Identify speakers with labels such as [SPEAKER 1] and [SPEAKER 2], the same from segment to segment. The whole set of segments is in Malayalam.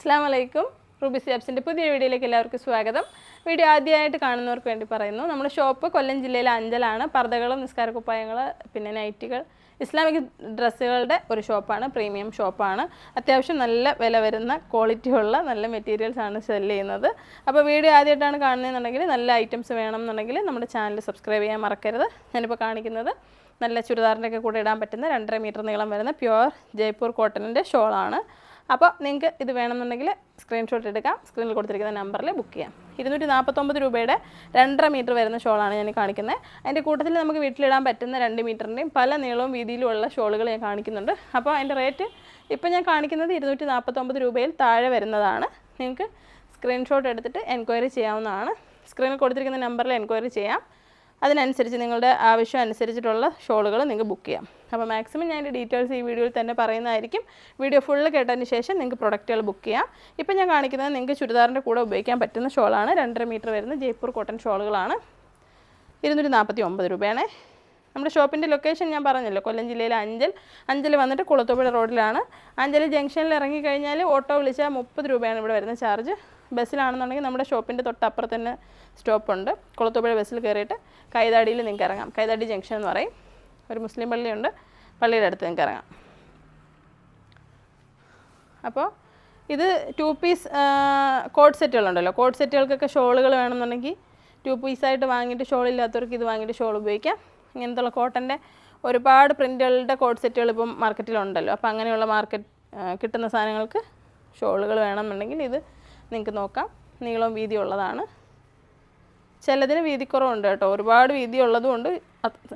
[SPEAKER 1] അസ്സാം വലൈക്കും റൂബി സിയാബ്സിന്റെ പുതിയ വീഡിയോയിലേക്ക് എല്ലാവർക്കും സ്വാഗതം. വീഡിയോ ആദ്യമായിട്ട് കാണുന്നവർക്ക് വേണ്ടി പറയുന്നു നമ്മുടെ ഷോപ്പ് കൊല്ലം ജില്ലയിലെ അഞ്ചലാണ്. പർദ്ദകളും നിസ്കാരക്കുപ്പായങ്ങൾ പിന്നെ നൈറ്റികൾ. ഇസ്ലാമിക് ഡ്രസ്സുകളുടെ ഒരു ഷോപ്പാണ് പ്രീമിയം ഷോപ്പാണ്. അത്യാവശ്യം നല്ല വില വരുന്ന ക്വാളിറ്റി ഉള്ള നല്ല മെറ്റീരിയൽസ് ആണ് സെൽ ചെയ്യുന്നത്. അപ്പോൾ വീഡിയോ ആദ്യമായിട്ടാണ് കാണുന്നതെന്നുണ്ടെങ്കിൽ നല്ല ഐറ്റംസ് വേണം എന്നുണ്ടെങ്കിൽ നമ്മുടെ ചാനൽ സബ്സ്ക്രൈബ് ചെയ്യാൻ മറക്കരുത്. ഞാനിപ്പോൾ കാണിക്കുന്നത് നല്ല ചുരിദാറിന്റെ ഒക്കെ കൂടെ ഇടാൻ പറ്റുന്ന രണ്ടര മീറ്റർ നീളം വരുന്ന പ്യുവർ ജയ്പൂർ കോട്ടണിന്റെ ഷോളാണ് അപ്പോൾ നിങ്ങൾക്ക് ഇത് വേണമെന്നുണ്ടെങ്കിൽ സ്ക്രീൻഷോട്ട് എടുക്കാം. സ്ക്രീനിൽ കൊടുത്തിരിക്കുന്ന നമ്പറിൽ ബുക്ക് ചെയ്യാം. ഇരുന്നൂറ്റി നാൽപ്പത്തൊമ്പത് രൂപയുടെ രണ്ടര മീറ്റർ വരുന്ന ഷോളാണ് ഞാൻ കാണിക്കുന്നത് അതിന്റെ കൂട്ടത്തിൽ നമുക്ക് വീട്ടിലിടാൻ പറ്റുന്ന രണ്ട് മീറ്ററിന്റെയും പല നീളവും വീതിയിലുമുള്ള ഷോളുകൾ ഞാൻ കാണിക്കുന്നുണ്ട്. അപ്പോൾ അതിന്റെ റേറ്റ് ഇപ്പോൾ ഞാൻ കാണിക്കുന്നത് ഇരുന്നൂറ്റി നാൽപ്പത്തൊമ്പത് രൂപയിൽ താഴെ വരുന്നതാണ്. നിങ്ങൾക്ക് സ്ക്രീൻഷോട്ട് എടുത്തിട്ട് എൻക്വയറി ചെയ്യാവുന്നതാണ്. സ്ക്രീനിൽ കൊടുത്തിരിക്കുന്ന നമ്പറിൽ എൻക്വയറി ചെയ്യാം. അതിനനുസരിച്ച് നിങ്ങളുടെ ആവശ്യം അനുസരിച്ചിട്ടുള്ള ഷോളുകൾ നിങ്ങൾക്ക് ബുക്ക് ചെയ്യാം. അപ്പോൾ മാക്സിമം ഞാൻ എന്റെ ഡീറ്റെയിൽസ് ഈ വീഡിയോയിൽ തന്നെ പറയുന്നതായിരിക്കും. വീഡിയോ ഫുള്ള് കേട്ടതിന് ശേഷം നിങ്ങൾക്ക് പ്രൊഡക്റ്റുകൾ ബുക്ക് ചെയ്യാം. ഇപ്പം ഞാൻ കാണിക്കുന്നത് നിങ്ങൾക്ക് ചുരിദാറിന്റെ കൂടെ ഉപയോഗിക്കാൻ പറ്റുന്ന ഷോളാണ്. രണ്ടര മീറ്റർ വരുന്ന ജയ്പൂർ കോട്ടൺ ഷോളുകളാണ്. ഇരുന്നൂറ്റി നാൽപ്പത്തി ഒമ്പത് രൂപയാണ്. നമ്മുടെ ഷോപ്പിന്റെ ലൊക്കേഷൻ ഞാൻ പറഞ്ഞല്ലോ കൊല്ലം ജില്ലയിലെ അഞ്ചൽ. അഞ്ചൽ വന്നിട്ട് കുളത്തൂപ്പുഴ റോഡിലാണ് അഞ്ചൽ ജംഗ്ഷനിൽ ഇറങ്ങിക്കഴിഞ്ഞാൽ ഓട്ടോ വിളിച്ചാൽ മുപ്പത് രൂപയാണ് ഇവിടെ വരുന്ന ചാർജ് ബസ്സിലാണെന്നുണ്ടെങ്കിൽ നമ്മുടെ ഷോപ്പിന്റെ തൊട്ടപ്പുറത്ത് തന്നെ സ്റ്റോപ്പുണ്ട്. കുളത്തൂപ്പുഴ ബസ്സിൽ കയറിയിട്ട് കൈതാടിയിൽ നിങ്ങൾക്ക് ഇറങ്ങാം. കൈതാടി ജംഗ്ഷൻ എന്ന് പറയും. ഒരു മുസ്ലിം പള്ളിയുണ്ട്. പള്ളിയുടെ അടുത്ത് നിങ്ങൾക്ക് ഇറങ്ങാം. അപ്പോൾ ഇത് ടു പീസ് കോഡ് സെറ്റുകളുണ്ടല്ലോ. കോഡ് സെറ്റുകൾക്കൊക്കെ ഷോളുകൾ വേണമെന്നുണ്ടെങ്കിൽ ടു പീസായിട്ട് വാങ്ങിയിട്ട് ഷോളില്ലാത്തവർക്ക് ഇത് വാങ്ങിയിട്ട് ഷോൾ ഉപയോഗിക്കാം. ഇങ്ങനത്തുള്ള കോട്ടന്റെ ഒരുപാട് പ്രിന്റുകളുടെ കോഡ് സെറ്റുകൾ ഇപ്പം മാർക്കറ്റിലുണ്ടല്ലോ. അപ്പോൾ അങ്ങനെയുള്ള മാർക്കറ്റ് കിട്ടുന്ന സാധനങ്ങൾക്ക് ഷോളുകൾ വേണമെന്നുണ്ടെങ്കിൽ ഇത് നിങ്ങൾക്ക് നോക്കാം. നീളവും വീതിയും ഉള്ളതാണ് ചിലതിന് വീതിക്കുറവുണ്ട് കേട്ടോ. ഒരുപാട് വീതി ഉള്ളതുകൊണ്ട്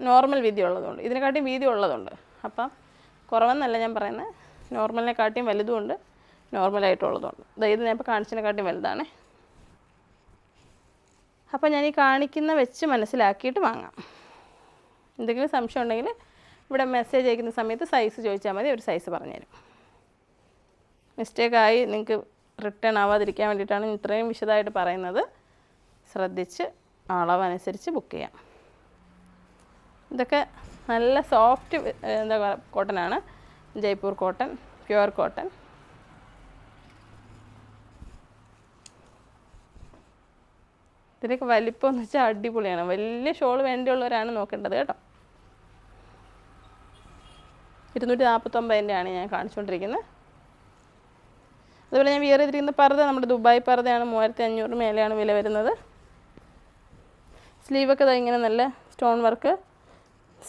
[SPEAKER 1] നോർമൽ വീതി ഉള്ളതുകൊണ്ട് ഇതിനെക്കാട്ടിയും വീതി ഉള്ളതുണ്ട് അപ്പം കുറവെന്നല്ല ഞാൻ പറയുന്നത്. നോർമലിനെക്കാട്ടിയും വലുതുമുണ്ട്. നോർമലായിട്ടുള്ളതുണ്ട് ഇത് ഞാൻ ഇപ്പോൾ കാണിച്ചതിനെക്കാട്ടിയും വലുതാണ്. അപ്പോൾ ഞാൻ ഈ കാണിക്കുന്ന വെച്ച് മനസ്സിലാക്കിയിട്ട് വാങ്ങാം. എന്തെങ്കിലും സംശയം ഉണ്ടെങ്കിൽ ഇവിടെ മെസ്സേജ് അയക്കുന്ന സമയത്ത് സൈസ് ചോദിച്ചാൽ മതി. ഒരു സൈസ് പറഞ്ഞുതരും. മിസ്റ്റേക്കായി നിങ്ങൾക്ക് റിട്ടേൺ ആവാതിരിക്കാൻ വേണ്ടിയിട്ടാണ് ഇത്രയും വിശദമായിട്ട് പറയുന്നത്. ശ്രദ്ധിച്ച് അളവനുസരിച്ച് ബുക്ക് ചെയ്യാം. ഇതൊക്കെ നല്ല സോഫ്റ്റ് എന്താ കോട്ടനാണ് ജയ്പൂർ കോട്ടൺ പ്യുവർ കോട്ടൺ ഇതിനൊക്കെ വലിപ്പം എന്ന് വെച്ചാൽ അടിപൊളിയാണ്. വലിയ ഷോൾ വേണ്ടിയുള്ളവരാണ് നോക്കേണ്ടത് കേട്ടോ. ഇരുന്നൂറ്റി നാൽപ്പത്തൊമ്പതിന്റെയാണ് ഞാൻ കാണിച്ചുകൊണ്ടിരിക്കുന്നത്. അതുപോലെ ഞാൻ വിയർ ചെയ്തിരിക്കുന്ന പർദ്ദ നമ്മുടെ ദുബായ് പർദ്ദയാണ്. മൂവായിരത്തി അഞ്ഞൂറ് മേലെയാണ് വില വരുന്നത്. സ്ലീവൊക്കെ ഇങ്ങനെ നല്ല സ്റ്റോൺ വർക്ക്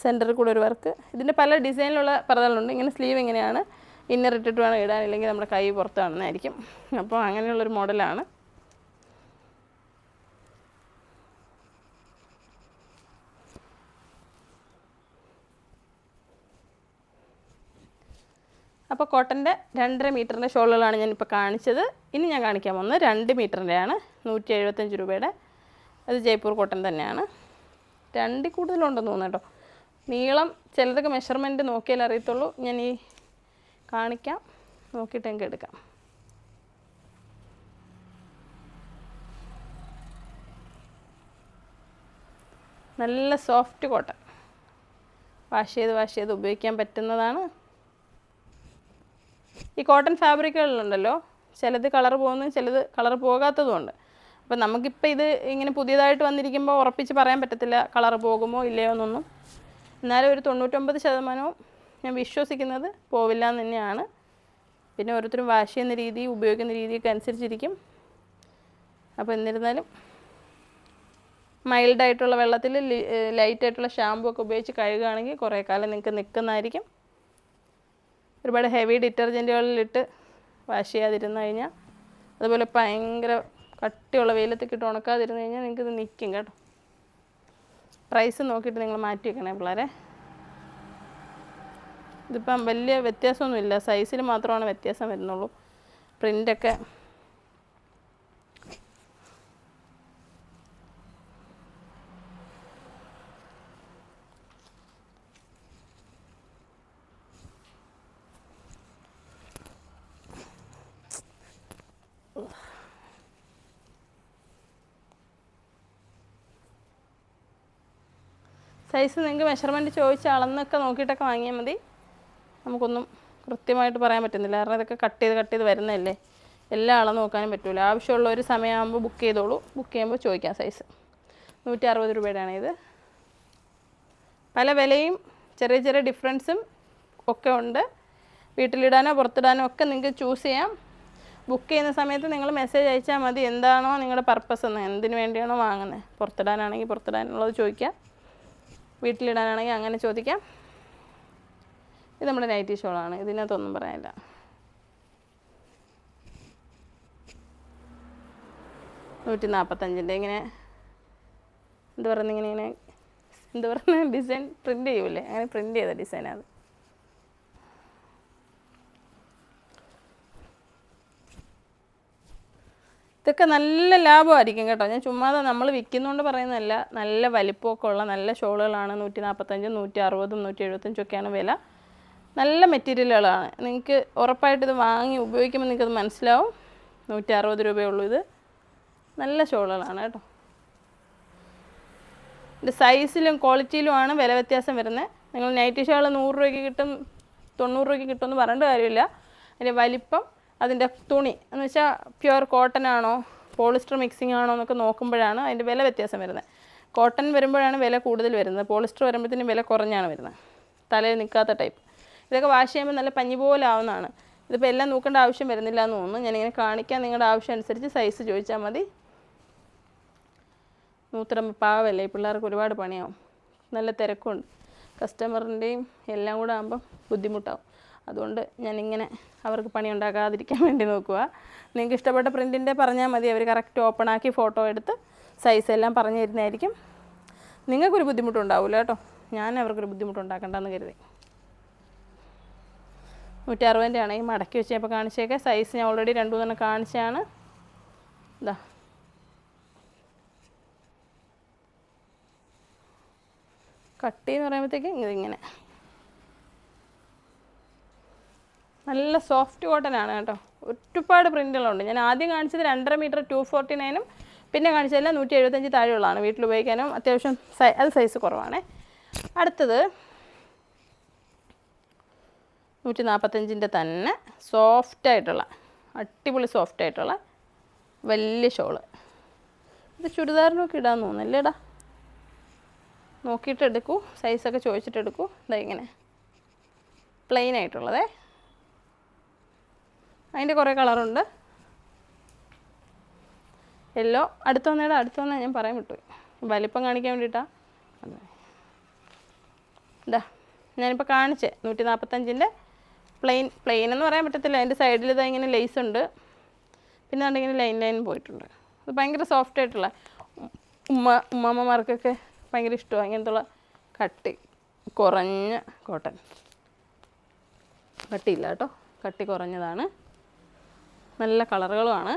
[SPEAKER 1] സെന്ററിൽ കൂടെ ഒരു വർക്ക്. ഇതിന്റെ പല ഡിസൈനിലുള്ള പർദ്ദകളുണ്ട്. ഇങ്ങനെ സ്ലീവ് ഇങ്ങനെയാണ്. ഇന്നർ ഇട്ടിട്ട് വേണം ഇടാൻ. ഇല്ലെങ്കിൽ നമ്മുടെ കൈ പുറത്ത് കാണുന്നതായിരിക്കും. അപ്പോൾ അങ്ങനെയുള്ളൊരു മോഡലാണ്. അപ്പോൾ കോട്ടന്റെ രണ്ടര മീറ്ററിന്റെ ഷോളുകളാണ് ഞാനിപ്പോൾ കാണിച്ചത്. ഇനി ഞാൻ കാണിക്കാൻ പോകുന്നത് രണ്ട് മീറ്ററിന്റെയാണ് നൂറ്റി എഴുപത്തഞ്ച് രൂപയുടെ. അത് ജയ്പൂർ കോട്ടൺ തന്നെയാണ്. രണ്ടിൽ കൂടുതലുണ്ടെന്ന് തോന്നുന്നു കേട്ടോ. നീളം ചിലതൊക്കെ മെഷർമെന്റ് നോക്കിയാൽ അറിയത്തുള്ളൂ. ഞാൻ ഈ കാണിക്കാം. നോക്കിയിട്ട് എനിക്ക് എടുക്കാം. നല്ല സോഫ്റ്റ് കോട്ടൺ വാഷ് ചെയ്ത് വാഷ് ചെയ്ത് ഉപയോഗിക്കാൻ പറ്റുന്നതാണ്. ഈ കോട്ടൺ ഫാബ്രിക്കുകളിലുണ്ടല്ലോ ചിലത് കളർ പോകുന്നു ചിലത് കളർ പോകാത്തതുമുണ്ട്. അപ്പം നമുക്കിപ്പോൾ ഇത് ഇങ്ങനെ പുതിയതായിട്ട് വന്നിരിക്കുമ്പോൾ ഉറപ്പിച്ച് പറയാൻ പറ്റത്തില്ല കളർ പോകുമോ ഇല്ലയോ എന്നൊന്നും. എന്നാലും ഒരു തൊണ്ണൂറ്റൊമ്പത് ശതമാനവും ഞാൻ വിശ്വസിക്കുന്നത് പോവില്ല എന്ന് തന്നെയാണ്. പിന്നെ ഓരോരുത്തരും വാഷ് ചെയ്യുന്ന രീതി ഉപയോഗിക്കുന്ന രീതിയൊക്കെ അനുസരിച്ചിരിക്കും. അപ്പോൾ എന്നിരുന്നാലും മൈൽഡായിട്ടുള്ള വെള്ളത്തിൽ ലൈറ്റായിട്ടുള്ള ഷാമ്പു ഒക്കെ ഉപയോഗിച്ച് കഴുകുകയാണെങ്കിൽ കുറേ കാലം നിങ്ങൾക്ക് നിൽക്കുന്നതായിരിക്കും. ഒരുപാട് ഹെവി ഡിറ്റർജന്റുകളിലിട്ട് വാഷ് ചെയ്യാതിരുന്നു കഴിഞ്ഞാൽ അതുപോലെ ഭയങ്കര കട്ടിയുള്ള വെയിലത്തേക്ക് ഇട്ട് ഉണക്കാതിരുന്ന് കഴിഞ്ഞാൽ നിങ്ങൾക്കിത് നിൽക്കും കേട്ടോ. പ്രൈസ് നോക്കിയിട്ട് നിങ്ങൾ മാറ്റി വെക്കണേ പിള്ളേരെ. ഇതിപ്പം വലിയ വ്യത്യാസമൊന്നുമില്ല. സൈസിൽ മാത്രമാണ് വ്യത്യാസം വരുന്നുള്ളൂ. പ്രിന്റൊക്കെ സൈസ് നിങ്ങൾക്ക് മെഷർമെന്റ് ചോദിച്ച് അളന്നൊക്കെ നോക്കിയിട്ടൊക്കെ വാങ്ങിയാൽ മതി. നമുക്കൊന്നും കൃത്യമായിട്ട് പറയാൻ പറ്റുന്നില്ല. കാരണം ഇതൊക്കെ കട്ട് ചെയ്ത് കട്ട് ചെയ്ത് വരുന്നതല്ലേ. എല്ലാം അളന്ന് നോക്കാനും പറ്റില്ല ആവശ്യമുള്ള ഒരു സമയമാകുമ്പോൾ ബുക്ക് ചെയ്തോളൂ. ബുക്ക് ചെയ്യുമ്പോൾ ചോദിക്കാം സൈസ് നൂറ്റി അറുപത് രൂപയുടെയാണ് ഇത്. പല വിലയും ചെറിയ ചെറിയ ഡിഫറൻസും ഒക്കെ ഉണ്ട്. വീട്ടിലിടാനോ പുറത്തിടാനോ ഒക്കെ നിങ്ങൾക്ക് ചൂസ് ചെയ്യാം. ബുക്ക് ചെയ്യുന്ന സമയത്ത് നിങ്ങൾ മെസ്സേജ് അയച്ചാൽ മതി. എന്താണോ നിങ്ങളുടെ പർപ്പസ് എന്ന്. എന്തിനു വേണ്ടിയാണോ വാങ്ങുന്നത് പുറത്തിടാനാണെങ്കിൽ പുറത്തിടാനുള്ളത് ചോദിക്കാം. വീട്ടിലിടാനാണെങ്കിൽ അങ്ങനെ ചോദിക്കാം. ഇത് നമ്മുടെ നൈറ്റി ഷോളാണ്. ഇതിനകത്തൊന്നും പറയാനില്ല. നൂറ്റി നാൽപ്പത്തഞ്ചിന്റെ ഇങ്ങനെ എന്താ പറയുന്നത് ഇങ്ങനെ ഇങ്ങനെ എന്താ പറയുന്നത്? ഡിസൈൻ പ്രിന്റ് ചെയ്യൂലേ? അങ്ങനെ പ്രിന്റ് ചെയ്ത ഡിസൈൻ ഇതൊക്കെ നല്ല ലാഭമായിരിക്കും കേട്ടോ. ഞാൻ ചുമ്മാതെ നമ്മൾ വിൽക്കുന്നതുകൊണ്ട് പറയുന്നതല്ല നല്ല വലിപ്പമൊക്കെ ഉള്ള നല്ല ഷോളുകളാണ്. നൂറ്റി നാൽപ്പത്തഞ്ചും നൂറ്റി അറുപതും നൂറ്റി എഴുപത്തഞ്ചും ഒക്കെയാണ് വില. നല്ല മെറ്റീരിയലുകളാണ്. നിങ്ങൾക്ക് ഉറപ്പായിട്ട് ഇത് വാങ്ങി ഉപയോഗിക്കുമ്പോൾ നിങ്ങൾക്കത് മനസ്സിലാവും. നൂറ്റി അറുപത് രൂപയുള്ളൂ ഇത്. നല്ല ഷോളുകളാണ് കേട്ടോ. ഇത് സൈസിലും ക്വാളിറ്റിയിലുമാണ് വില വ്യത്യാസം വരുന്നത്. നിങ്ങൾ നൈറ്റി ഷോൾ നൂറ് രൂപയ്ക്ക് കിട്ടും തൊണ്ണൂറ് രൂപയ്ക്ക് കിട്ടുമെന്ന് പറഞ്ഞിട്ട് കാര്യമില്ല. അതിന്റെ വലിപ്പം അതിന്റെ തുണി. എന്ന് വെച്ചാൽ പ്യുവർ കോട്ടൺ ആണോ പോളിസ്റ്റർ മിക്സിംഗ് ആണോ എന്നൊക്കെ നോക്കുമ്പോഴാണ് അതിന്റെ വില വ്യത്യാസം വരുന്നത്. കോട്ടൺ വരുമ്പോഴാണ് വില കൂടുതൽ വരുന്നത്. പോളിസ്റ്റർ വരുമ്പോഴത്തേനും വില കുറഞ്ഞാണ് വരുന്നത്. തലയിൽ നിൽക്കാത്ത ടൈപ്പ് ഇതൊക്കെ വാഷ് ചെയ്യുമ്പോൾ നല്ല പഞ്ഞി പോലെ ആവുന്നതാണ്. ഇതിപ്പോൾ എല്ലാം നോക്കേണ്ട ആവശ്യം വരുന്നില്ല എന്ന് തോന്നുന്നു. ഞാനിങ്ങനെ കാണിക്കാൻ നിങ്ങളുടെ ആവശ്യം അനുസരിച്ച് സൈസ് ചോദിച്ചാൽ മതി. നൂത്തറമ്പ് പാവല്ലേ? പിള്ളേർക്ക് ഒരുപാട് പണിയാവും. നല്ല തിരക്കുണ്ട്. കസ്റ്റമറിന്റെയും എല്ലാം കൂടെ ആകുമ്പം ബുദ്ധിമുട്ടാവും. അതുകൊണ്ട് ഞാനിങ്ങനെ അവർക്ക് പണി ഉണ്ടാക്കാതിരിക്കാൻ വേണ്ടി നോക്കുക നിങ്ങൾക്ക് ഇഷ്ടപ്പെട്ട പ്രിന്റിന്റെ പറഞ്ഞാൽ മതി. അവർ കറക്റ്റ് ഓപ്പൺ ആക്കി ഫോട്ടോ എടുത്ത് സൈസ് എല്ലാം പറഞ്ഞു തരുന്നതായിരിക്കും നിങ്ങൾക്കൊരു ബുദ്ധിമുട്ടുണ്ടാവില്ല കേട്ടോ. ഞാൻ അവർക്കൊരു ബുദ്ധിമുട്ടുണ്ടാക്കണ്ടെന്ന് കരുതി. നൂറ്റി അറുപതിന്റെ ആണ് ഈ മടക്കി വെച്ചപ്പോൾ കാണിച്ചേക്കെ സൈസ് ഞാൻ ഓൾറെഡി രണ്ടു മൂന്നെണ്ണം കാണിച്ചാണ് ഇതാ കട്ടി എന്ന് പറയുമ്പോഴത്തേക്ക് ഇതിങ്ങനെ നല്ല സോഫ്റ്റ് കോട്ടൺ ആണ് കേട്ടോ. ഒരുപാട് പ്രിന്റുകളുണ്ട് ഞാൻ ആദ്യം കാണിച്ചത് രണ്ടര മീറ്റർ ടു ഫോർട്ടി നയനും പിന്നെ കാണിച്ചതെല്ലാം നൂറ്റി എഴുപത്തഞ്ച് താഴെയുള്ളതാണ് വീട്ടിൽ ഉപയോഗിക്കാനും. അത്യാവശ്യം സൈ അത് സൈസ് കുറവാണേ. അടുത്തത് നൂറ്റി നാൽപ്പത്തഞ്ചിന്റെ തന്നെ സോഫ്റ്റ് ആയിട്ടുള്ള അടിപൊളി സോഫ്റ്റ് ആയിട്ടുള്ള വലിയ ഷോൾ ഇത് ചുരിദാറിനൊക്കെ ഇടാൻ തോന്നുന്നല്ലേടാ? നോക്കിയിട്ട് എടുക്കൂ. സൈസൊക്കെ ചോദിച്ചിട്ട് എടുക്കൂ. ഇതാ ഇങ്ങനെ. പ്ലെയിൻ ആയിട്ടുള്ളതേ. അതിന്റെ കുറേ കളറുണ്ട്. യെല്ലോ അടുത്ത് വന്നേടാ അടുത്ത് വന്നാൽ ഞാൻ പറയാൻ വിട്ടു. വലിപ്പം കാണിക്കാൻ വേണ്ടിയിട്ടാണ് ഇതാ ഞാനിപ്പോൾ കാണിച്ചേ നൂറ്റി നാൽപ്പത്തഞ്ചിന്റെ പ്ലെയിൻ പ്ലെയിൻ എന്ന് പറയാൻ പറ്റത്തില്ല. അതിന്റെ സൈഡിൽ ഇതാ ഇങ്ങനെ ലേസ് ഉണ്ട്. പിന്നെ അതുകൊണ്ട് ലൈൻ ലൈൻ പോയിട്ടുണ്ട്. അത് ഭയങ്കര സോഫ്റ്റ് ആയിട്ടുള്ള ഉമ്മ ഉമ്മമ്മമാർക്കൊക്കെ ഭയങ്കര ഇഷ്ടമാണ് ഇങ്ങനത്തുള്ള കട്ടി കുറഞ്ഞ കോട്ടൺ കട്ടിയില്ല കേട്ടോ. കട്ടി കുറഞ്ഞതാണ്. നല്ല കളറുകളുമാണ്.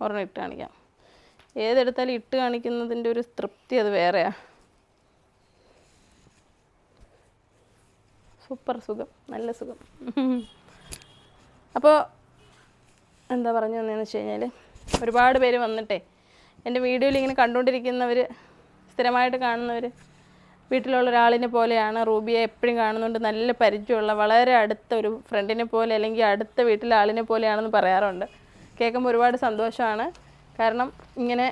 [SPEAKER 1] ഒരെണ്ണം ഇട്ട് കാണിക്കാം. ഏതെടുത്താലും ഇട്ട് കാണിക്കുന്നതിന്റെ ഒരു തൃപ്തി അത് വേറെയാണ് സൂപ്പർ സുഖം നല്ല സുഖം. അപ്പോൾ എന്താ പറഞ്ഞു വന്നതെന്ന് വെച്ച് കഴിഞ്ഞാൽ ഒരുപാട് പേര് വന്നിട്ടേ എന്റെ വീഡിയോയിൽ ഇങ്ങനെ കണ്ടുകൊണ്ടിരിക്കുന്നവർ സ്ഥിരമായിട്ട് കാണുന്നവർ വീട്ടിലുള്ള ഒരാളിനെ പോലെയാണ് റൂബിയെ എപ്പോഴും കാണുന്നുണ്ട്. നല്ല പരിചയമുള്ള വളരെ അടുത്ത ഒരു ഫ്രണ്ടിനെ പോലെ അല്ലെങ്കിൽ അടുത്ത വീട്ടിലെ ആളിനെ പോലെയാണെന്ന് പറയാറുണ്ട്. കേൾക്കുമ്പോൾ ഒരുപാട് സന്തോഷമാണ്. കാരണം ഇങ്ങനെ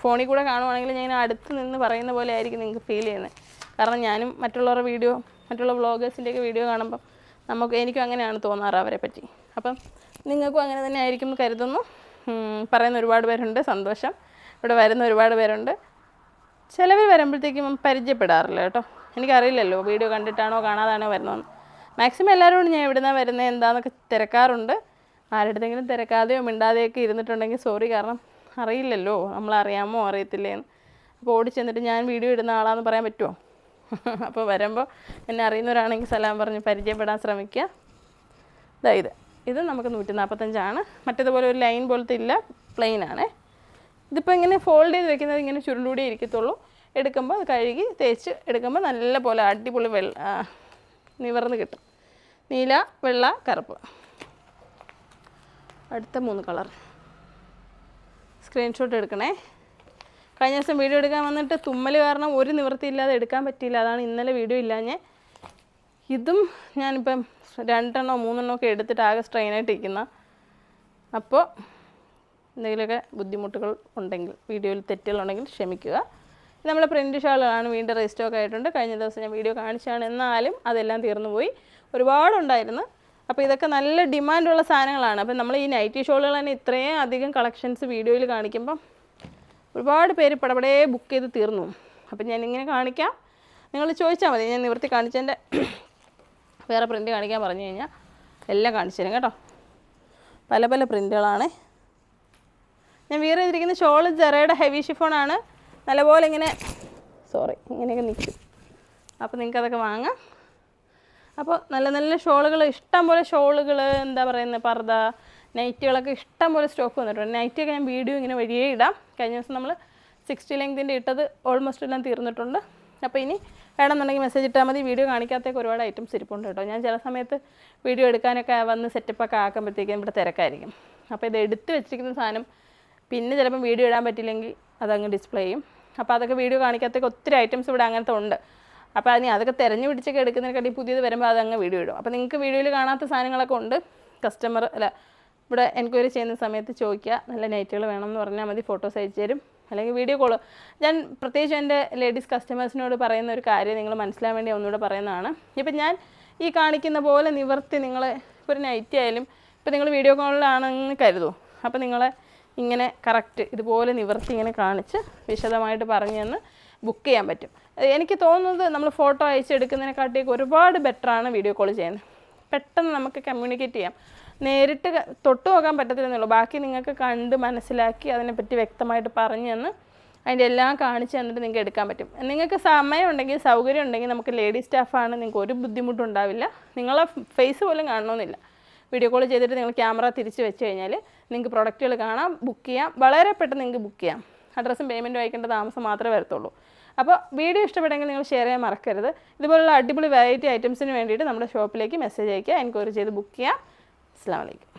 [SPEAKER 1] ഫോണിൽ കൂടെ കാണുവാണെങ്കിൽ ഞാൻ അടുത്ത് നിന്ന് പറയുന്ന പോലെ ആയിരിക്കും നിങ്ങൾക്ക് ഫീൽ ചെയ്യുന്നത്. കാരണം ഞാനും മറ്റുള്ളവരുടെ വീഡിയോ മറ്റുള്ള വ്ളോഗേഴ്സിന്റെയൊക്കെ വീഡിയോ കാണുമ്പം നമുക്ക് എനിക്കും അങ്ങനെയാണ് തോന്നാറ് അവരെ പറ്റി. അപ്പം നിങ്ങൾക്കും അങ്ങനെ തന്നെ ആയിരിക്കും കരുതുന്നു. പറയുന്ന ഒരുപാട് പേരുണ്ട്. സന്തോഷം. ഇവിടെ വരുന്ന ഒരുപാട് പേരുണ്ട്. ചിലവർ വരുമ്പോഴത്തേക്കും പരിചയപ്പെടാറില്ല കേട്ടോ. എനിക്കറിയില്ലല്ലോ വീഡിയോ കണ്ടിട്ടാണോ കാണാതാണോ വരുന്നതെന്ന്. മാക്സിമം എല്ലാവരോടും ഞാൻ എവിടെ നിന്നാണ് വരുന്നത് എന്താണെന്നൊക്കെ തിരക്കാറുണ്ട്. ആരുടെങ്കിലും തിരക്കാതെയോ മിണ്ടാതെയോ ഒക്കെ ഇരുന്നിട്ടുണ്ടെങ്കിൽ സോറി കാരണം അറിയില്ലല്ലോ നമ്മൾ അറിയാമോ അറിയത്തില്ലേന്ന്. അപ്പോൾ ഓടി ചെന്നിട്ട് ഞാൻ വീഡിയോ ഇടുന്ന ആളാന്ന് പറയാൻ പറ്റുമോ അപ്പോൾ വരുമ്പോൾ എന്നെ അറിയുന്നവരാണെങ്കിൽ സലാം പറഞ്ഞ് പരിചയപ്പെടാൻ ശ്രമിക്കുക. ഇതാ ഇത്. ഇത് നമുക്ക് നൂറ്റി നാൽപ്പത്തഞ്ചാണ് മറ്റേതുപോലെ ഒരു ലൈൻ പോലത്തെ ഇല്ല പ്ലെയിൻ ആണേ. ഇതിപ്പോൾ ഇങ്ങനെ ഫോൾഡ് ചെയ്ത് വെക്കുന്നത് ഇങ്ങനെ ചുരുണ്ടൂടി ഇരിക്കത്തുള്ളൂ. എടുക്കുമ്പോൾ അത് കഴുകി തേച്ച് എടുക്കുമ്പോൾ നല്ല പോലെ അടിപൊളി വെള്ള നിവർന്ന് കിട്ടും. നീല വെള്ള കറുപ്പ്. അടുത്ത മൂന്ന് കളർ. സ്ക്രീൻഷോട്ട് എടുക്കണേ. കഴിഞ്ഞ ദിവസം വീഡിയോ എടുക്കാൻ വന്നിട്ട് തുമ്മൽ കാരണം ഒരു നിവൃത്തിയില്ലാതെ എടുക്കാൻ പറ്റിയില്ല. അതാണ് ഇന്നലെ വീഡിയോ ഇല്ലാഞ്ഞ്. ഇതും ഞാനിപ്പം രണ്ടെണ്ണോ മൂന്നെണ്ണോ ഒക്കെ എടുത്തിട്ട് ആകെ സ്ട്രെയിനായിട്ടിരിക്കുന്ന അപ്പോൾ എന്തെങ്കിലുമൊക്കെ ബുദ്ധിമുട്ടുകൾ ഉണ്ടെങ്കിൽ വീഡിയോയിൽ തെറ്റുകളുണ്ടെങ്കിൽ ക്ഷമിക്കുക. നമ്മളെ പ്രിന്റ് ഷാളുകളാണ് വീണ്ടും റീസ്റ്റോക്ക് ആയിട്ടുണ്ട്. കഴിഞ്ഞ ദിവസം ഞാൻ വീഡിയോ കാണിച്ചാണ് എന്നാലും അതെല്ലാം തീർന്നു പോയി ഒരുപാടുണ്ടായിരുന്നു. അപ്പോൾ ഇതൊക്കെ നല്ല ഡിമാൻഡുള്ള സാധനങ്ങളാണ്. അപ്പോൾ നമ്മൾ ഈ നൈറ്റി ഷോളുകൾ തന്നെ ഇത്രയും അധികം കളക്ഷൻസ് വീഡിയോയിൽ കാണിക്കുമ്പം ഒരുപാട് പേര് പടപടേ ബുക്ക് ചെയ്ത് തീർന്നു. അപ്പം ഇങ്ങനെ കാണിക്കാം. നിങ്ങൾ ചോദിച്ചാൽ മതി. ഞാൻ നിവർത്തി കാണിച്ചതിന്റെ വേറെ പ്രിന്റ് കാണിക്കാൻ പറഞ്ഞു കഴിഞ്ഞാൽ എല്ലാം കാണിച്ചു തരും കേട്ടോ. പല പല പ്രിന്റുകളാണ് ഞാൻ വീറെ ചെയ്തിരിക്കുന്ന ഷോൾ ജെറയുടെ ഹെവി ഷിഫോൺ ആണ്. നല്ലപോലെ ഇങ്ങനെ സോറി ഇങ്ങനെയൊക്കെ നിൽക്കും. അപ്പോൾ നിങ്ങൾക്ക് അതൊക്കെ വാങ്ങാം. അപ്പോൾ നല്ല നല്ല ഷോളുകൾ ഇഷ്ടം പോലെ ഷോളുകൾ എന്താ പറയുന്നത് പർദ്ദ നൈറ്റുകളൊക്കെ ഇഷ്ടം പോലെ സ്റ്റോക്ക് വന്നിട്ടുണ്ട്. നൈറ്റിയൊക്കെ ഞാൻ വീഡിയോ ഇങ്ങനെ വഴിയേ ഇടാം. കഴിഞ്ഞ ദിവസം നമ്മൾ സിക്സ്റ്റി ലെങ്തിന്റെ ഇട്ടത് ഓൾമോസ്റ്റ് എല്ലാം തീർന്നിട്ടുണ്ട്. അപ്പോൾ ഇനി വേണമെന്നുണ്ടെങ്കിൽ മെസ്സേജ് ഇട്ടാൽ മതി. വീഡിയോ കാണിക്കാത്തേക്ക് ഒരുപാട് ഐറ്റംസ് ഇരിപ്പുണ്ട് കേട്ടോ. ഞാൻ ചില സമയത്ത് വീഡിയോ എടുക്കാനൊക്കെ വന്ന് സെറ്റപ്പൊക്കെ ആക്കുമ്പോഴത്തേക്കും ഇവിടെ തിരക്കായിരിക്കും. അപ്പോൾ ഇത് എടുത്ത് വെച്ചിരിക്കുന്ന സാധനം പിന്നെ ചിലപ്പം വീഡിയോ ഇടാൻ പറ്റില്ലെങ്കിൽ അതങ്ങ് ഡിസ്പ്ലേ ചെയ്യും. അപ്പോൾ അതൊക്കെ വീഡിയോ കാണിക്കാത്തൊക്കെ ഒത്തിരി ഐറ്റംസ് ഇവിടെ അങ്ങനത്തെ ഉണ്ട്. അപ്പോൾ അതിന് അതൊക്കെ തിരഞ്ഞു പിടിച്ചൊക്കെ എടുക്കുന്നതിനെക്കാട്ടി പുതിയത് വരുമ്പോൾ അതങ്ങ് വീഡിയോ ഇടും. അപ്പോൾ നിങ്ങൾക്ക് വീഡിയോയിൽ കാണാത്ത സാധനങ്ങളൊക്കെ ഉണ്ട്. കസ്റ്റമർ അല്ല ഇവിടെ എൻക്വയറി ചെയ്യുന്ന സമയത്ത് ചോദിക്കുക നല്ല നൈറ്റുകൾ വേണം എന്ന് പറഞ്ഞാൽ മതി ഫോട്ടോസ് അയച്ചു തരും. അല്ലെങ്കിൽ വീഡിയോ കോൾ ഞാൻ പ്രത്യേകിച്ച് എന്റെ ലേഡീസ് കസ്റ്റമേഴ്സിനോട് പറയുന്ന ഒരു കാര്യം നിങ്ങൾ മനസ്സിലാൻ വേണ്ടി ഒന്നുകൂടെ പറയുന്നതാണ്. ഇപ്പം ഞാൻ ഈ കാണിക്കുന്ന പോലെ നിവർത്തി നിങ്ങൾ ഇപ്പോൾ ഒരു നൈറ്റ് ആയാലും ഇപ്പോൾ നിങ്ങൾ വീഡിയോ കോളിലാണെന്ന് കരുതൂ. അപ്പോൾ നിങ്ങളെ ഇങ്ങനെ കറക്റ്റ് ഇതുപോലെ നിവർത്തി ഇങ്ങനെ കാണിച്ച് വിശദമായിട്ട് പറഞ്ഞു തന്ന് ബുക്ക് ചെയ്യാൻ പറ്റും. എനിക്ക് തോന്നുന്നത് നമ്മൾ ഫോട്ടോ അയച്ചെടുക്കുന്നതിനെക്കാട്ടിയൊക്കെ ഒരുപാട് ബെറ്ററാണ് വീഡിയോ കോൾ ചെയ്യുന്നത്. പെട്ടെന്ന് നമുക്ക് കമ്മ്യൂണിക്കേറ്റ് ചെയ്യാം. നേരിട്ട് തൊട്ടു നോക്കാൻ പറ്റത്തില്ലെന്നുള്ളൂ ബാക്കി നിങ്ങൾക്ക് കണ്ട് മനസ്സിലാക്കി അതിനെപ്പറ്റി വ്യക്തമായിട്ട് പറഞ്ഞു തന്ന് അതിന്റെ എല്ലാം കാണിച്ച് തന്നിട്ട് നിങ്ങൾക്ക് എടുക്കാൻ പറ്റും. നിങ്ങൾക്ക് സമയം ഉണ്ടെങ്കിൽ സൗകര്യം ഉണ്ടെങ്കിൽ നമുക്ക് ലേഡി സ്റ്റാഫാണ് നിങ്ങൾക്ക് ഒരു ബുദ്ധിമുട്ടുണ്ടാവില്ല നിങ്ങളെ ഫേസ് പോലും കാണണമെന്നില്ല. വീഡിയോ കോൾ ചെയ്തിട്ട് നിങ്ങൾ ക്യാമറ തിരിച്ച് വെച്ച് കഴിഞ്ഞാൽ നിങ്ങൾക്ക് പ്രൊഡക്റ്റുകൾ കാണാം ബുക്ക് ചെയ്യാം. വളരെ പെട്ടെന്ന് നിങ്ങൾക്ക് ബുക്ക് ചെയ്യാം. അഡ്രസ്സും പേയ്മെന്റും അയക്കേണ്ട താമസം മാത്രമേ വരത്തുള്ളൂ. അപ്പോൾ വീഡിയോ ഇഷ്ടപ്പെട്ടെങ്കിൽ നിങ്ങൾ ഷെയർ ചെയ്യാൻ മറക്കരുത്. ഇതുപോലുള്ള അടിപൊളി വെറൈറ്റി ഐറ്റംസിന് വേണ്ടിയിട്ട് നമ്മുടെ ഷോപ്പിലേക്ക് മെസ്സേജ് അയക്കുക എൻക്വയറി ചെയ്ത് ബുക്ക് ചെയ്യാം. അസ്സാം വലൈക്കും